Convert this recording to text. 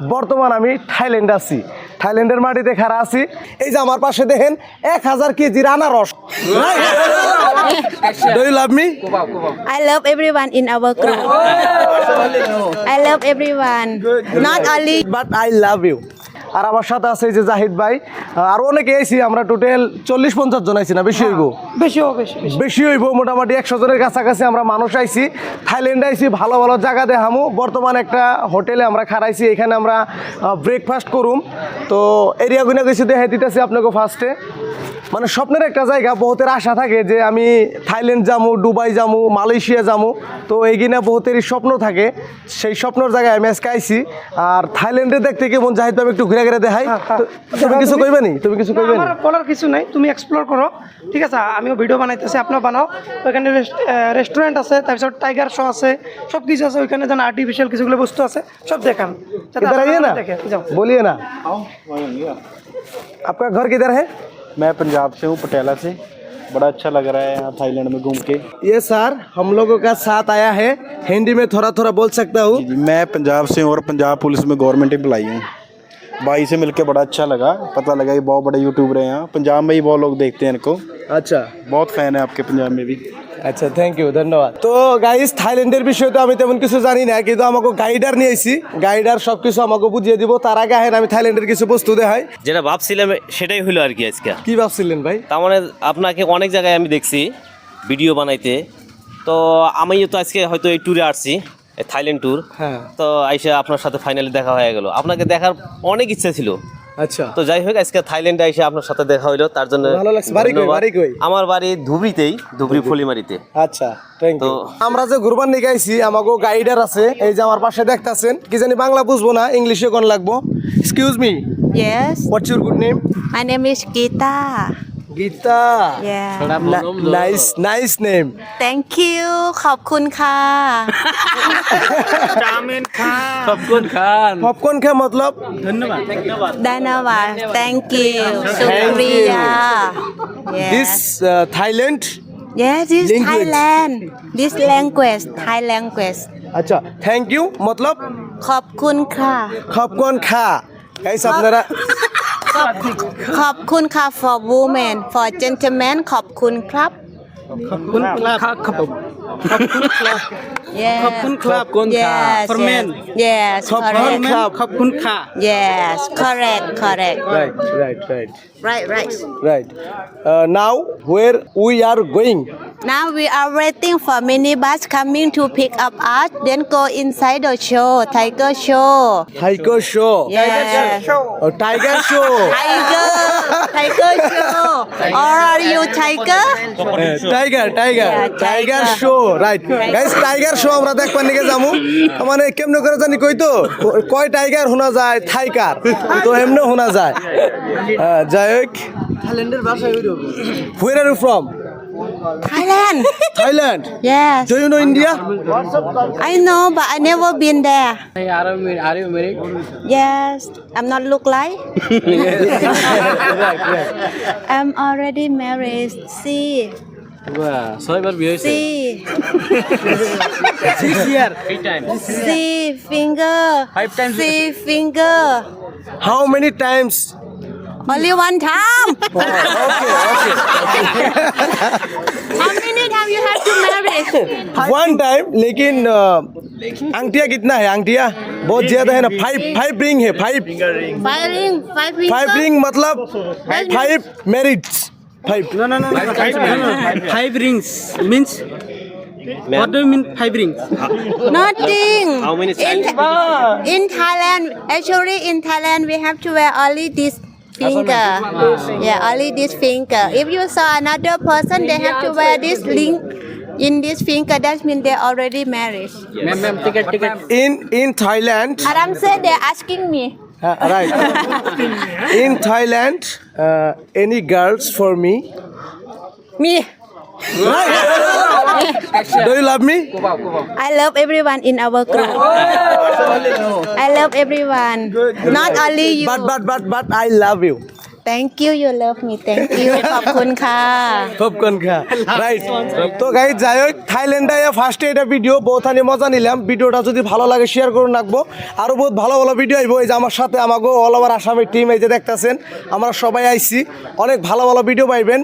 বর্তমান আমি থাইল্যান্ডে আছি। থাইল্যান্ডের মাটিতে খারা আছি। এই যে আমার পাশে দেখেন এক হাজার কেজির আনারস। Do you love me I love everyone in our group. I love everyone. Not only but I love you আর আমার সাথে আছে যে জাহিদ ভাই। আর অনেকে আইছি আমরা টোটাল চল্লিশ পঞ্চাশ জন আইছি না বেশি হইব? বেশি হবে বেশি বেশি। হইব মোটামুটি একশো জনের কাছাকাছি আমরা মানুষ আইছি। থাইল্যান্ড আইছি ভালো ভালো জায়গা দেখামু। বর্তমানে একটা হোটেলে আমরা খারাইছি এখানে আমরা ব্রেকফাস্ট করুম। তো এরিয়া গুনা কিছু দেখাই দিতেছি আপনাকে ফার্স্টে মানে স্বপ্নের একটা জায়গা বহুতের আশা থাকে যে আমি থাইল্যান্ড যামু দুবাই যামু মালয়েশিয়া যামু। তো এইখানে বহুতেরই স্বপ্ন থাকে। সেই স্বপ্নর জায়গায় আমি আজকে আইসি আর থাইল্যান্ডে দেখতে কেমন জাহিদ আমি একটু ঘুরে ঘুরে দেখাই। হ্যাঁ, হ্যাঁ, হ্যাঁ। তুমি কিছু কইবে নি তুমি কিছু কইবে বলার কিছু নাই। তুমি এক্সপ্লোর করো। ঠিক আছে? আমিও ভিডিও বানাইতেছি আপনার বানাও। ওইখানে রেস্টুরেন্ট আছে তারপর টাইগার শো আছে সব কিছু আছে। ওইখানে যেন আর্টিফিশিয়াল কিছুগুলো বস্তু আছে সব দেখান। ইয়ে বলিয়ে না? আপনার ঘর কিধার হ্যাঁ मैं पंजाब से हूँ पटियाला से। बड़ा अच्छा लग रहा है यहाँ थाईलैंड में घूम के। ये सर हम लोगों का साथ आया है। हिंदी में थोड़ा थोड़ा बोल सकता हूँ? मैं पंजाब से हूँ और पंजाब पुलिस में गवर्नमेंट एम्प्लाई हूँ। भाई से मिलके बड़ा अच्छा लगा पता लगा ये बहुत बड़े यूट्यूबर हैं यहाँ पंजाब में ही बहुत लोग देखते हैं इनको আচ্ছা बहुत फैन है आपके पंजाब में भी আচ্ছা থ্যাংক ইউ ধন্যবাদ তো গাইস থাইল্যান্ডের বিষয়ে তো আমি তেমন কিছু জানি না কিন্তু আমাকে গাইডার নিয়ে আইছি গাইডার সব কিছু আমাকে বুঝিয়ে দিব তার আগে আহেন আমি থাইল্যান্ডের কিছু বস্তু দেখাই যেটা ভাবছিলাম সেটাই হলো আর কি আজকে কি ভাবছিলেন ভাই তার মানে আপনাকে অনেক জায়গায় আমি দেখছি ভিডিও বানাইতে তো আমিও তো আজকে হয়তো এই ট্যুরে আসছি এই থাইল্যান্ড ট্যুর হ্যাঁ। তো আইসা আপনার সাথে ফাইনালি দেখা হয়ে গেল। আপনাকে দেখার অনেক ইচ্ছা ছিল। আচ্ছা। তো যাই হোক আজকে থাইল্যান্ডে এসে আপনার সাথে দেখা হইল। তার জন্য ভালো লাগছে। বাড়ি কই? বাড়ি কই? আমার বাড়ি ধুবড়িতেই ধুবড়ি ফলিমারিতে। আচ্ছা থ্যাংক ইউ তো- আমরা যে ঘুরবার নিয়ে গাইছি আমাকে গাইডার আছে এই যে আমার পাশে দেখতাছেন কি জানি বাংলা বুঝব না ইংলিশে কোন লাগবো? Excuse me yes. What's your good name My name is Gita yeah ครับผม Na- น้องหนู nice nice name thank you ขอบคุณค่ะ ขอบคุณครับ ขอบคุณค่ะหมดลบ धन्यवाद धन्यवाद ไดนาวา thank you สุริยา yes this uh, Thailand yes this Language. Thailand this language Thai language อาจารย์ thank you หมดลบขอบคุณค่ะ ขอบคุณค่ะไกด์สับนะระ ขอบคุณค่ะ for women for gentlemen ขอบคุณครับ yes ขอบคุณครับ yes For men. yes ขอบคุณ correct ครับขอบคุณค่ะ yes correct correct right right right right right right uh, now where we are going now we are waiting for minibus coming to pick up us then go inside the show tiger show tiger show yeah oh, tiger show tiger tiger show or are you tiger Yeah, tiger tiger. Show right guys tiger show আমরা দেখবার নিকে যামু মানে কেমনে করে জানি কই তো কয় টাইগার শোনা যায় থাইকার তো এমনে শোনা যায় হ্যাঁ, যাই হোক থাইল্যান্ডের ভাষা where are you from Thailand Thailand yes do you know India I know, but I never been there. Are you, are you married? Yes, I'm not look like. I'm already married. See, ছয়বার বিয়ে হয়েছে see, six year see finger. Five times. See finger. How many times Only one time. one time लेकिन अंगठिया कितना है अंगठिया बहुत ज़्यादा है ना फाइव फाइव रिंग है फाइव फाइव रिंग मतलब five marriage five no no no no five rings what do you mean five rings nothing how many in, th in thailand actually in thailand we have to wear only this finger. Yeah, only this finger. If you saw another person, they have to wear this ring in this finger. That means they're already married. Ma'am, ma'am, ticket, ticket. in in Thailand Aram said they're asking me. uh, right in Thailand uh, any girls for me Me. do you love me I love everyone in our group. I love everyone. Not only you. but but but but I love you thank you you love me thank you ขอบคุณค่ะ popcorn খা right তো গাই যাই হোক থাইল্যান্ডে ফার্স্টে এটা video বহুথানি মজা নিলাম ভিডিওটা যদি ভালো লাগে শেয়ার করুন রাখবো আরও বহুত ভালো ভালো ভিডিও আইবো এই যে আমার সাথে আমাকে অল ওভার আসামের টিম এই যে দেখতেছেন আমরা সবাই আইছি অনেক ভালো ভালো ভিডিও পাইবেন